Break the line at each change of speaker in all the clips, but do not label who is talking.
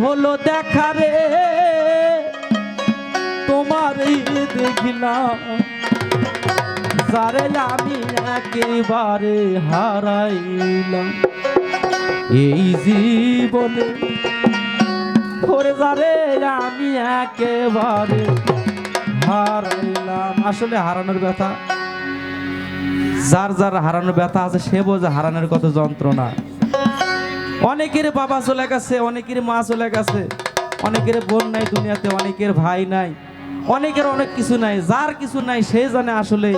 হলো দেখা রে। তোমার দেখিলাম। যারে আমি একেবারে হারাইলাম। এই জীবনে ওরে যারে আমি একেবারে হারাইলাম। আসলে হারানোর ব্যথা, যার যার হারানোর ব্যথা আছে, সে বোঝে হারানোর কত যন্ত্রণা। অনেকের বাবা চলে গেছে, অনেকের মা চলে গেছে, অনেকের বোন নাই দুনিয়াতে, অনেকের ভাই নাই, অনেকের অনেক কিছু নাই, যার কিছু নাই সে জানে আসলে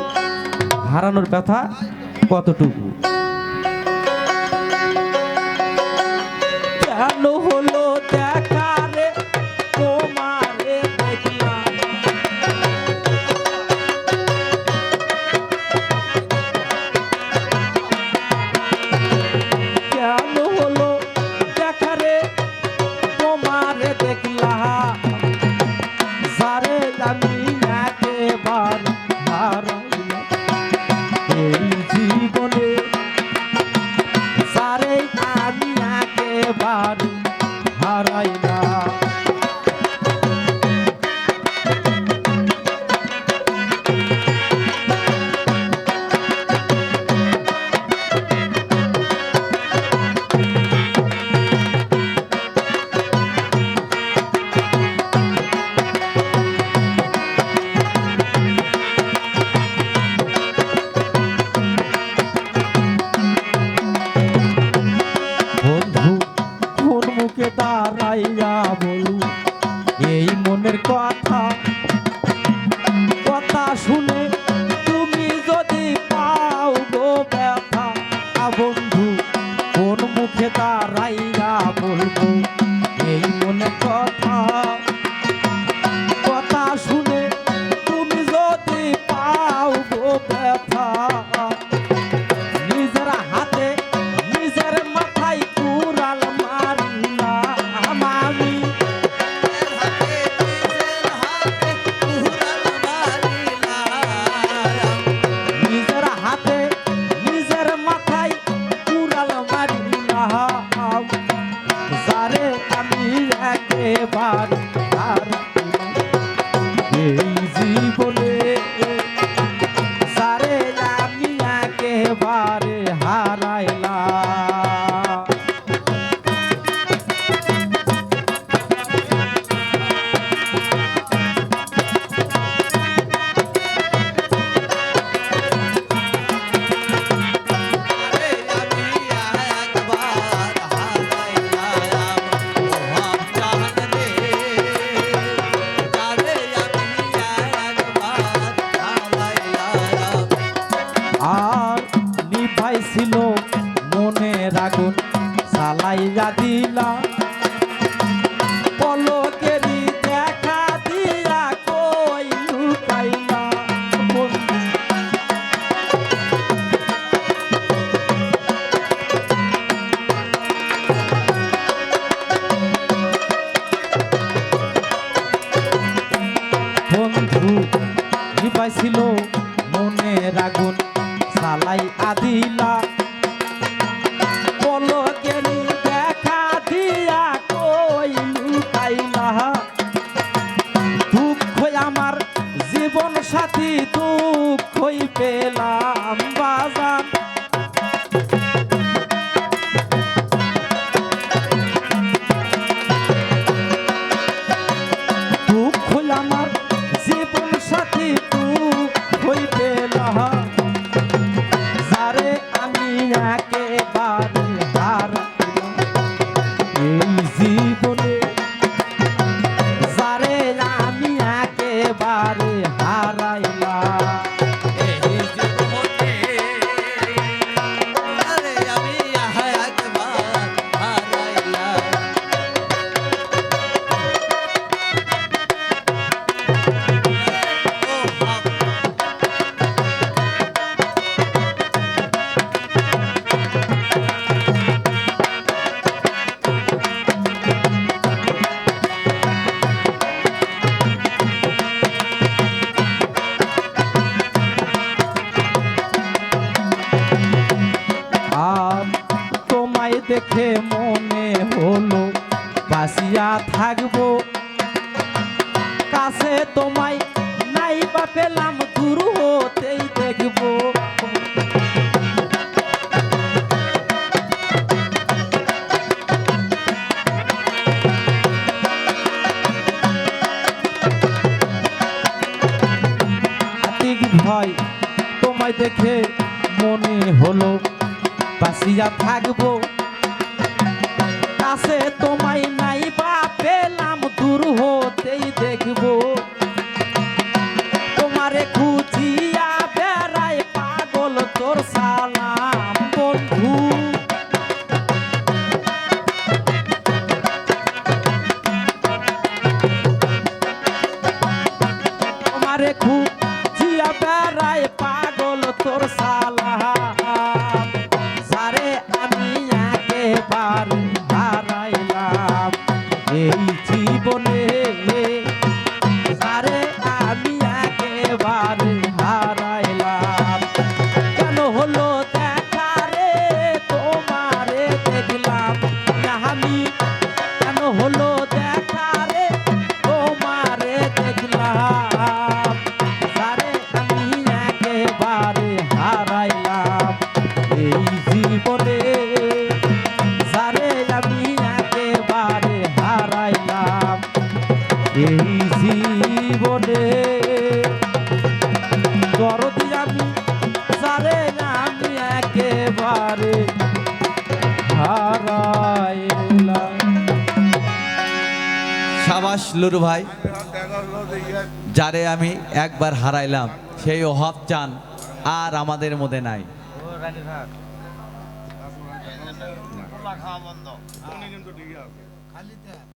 হারানোর ব্যথা কতটুকু। মুখে দাঁড়াইয়া বলু, এই মনের কথা। কথা শুনে তুমি যদি পাও গো ব্যথা বন্ধু, কোন মুখে দাঁড়াইয়া বলব? আমি একেবারে কাছে তোমায় নাই বা পেলাম দূর হতেই দেখব। ভাই তোমায় দেখে মনে হলো বাসিয়া থাকব। কাছে তোমায় দরদি আমি সারে আমি একেবারে
সাবাস লুরু ভাই যারে আমি একবার হারাইলাম সেই অভাব চান আর আমাদের মধ্যে নাই।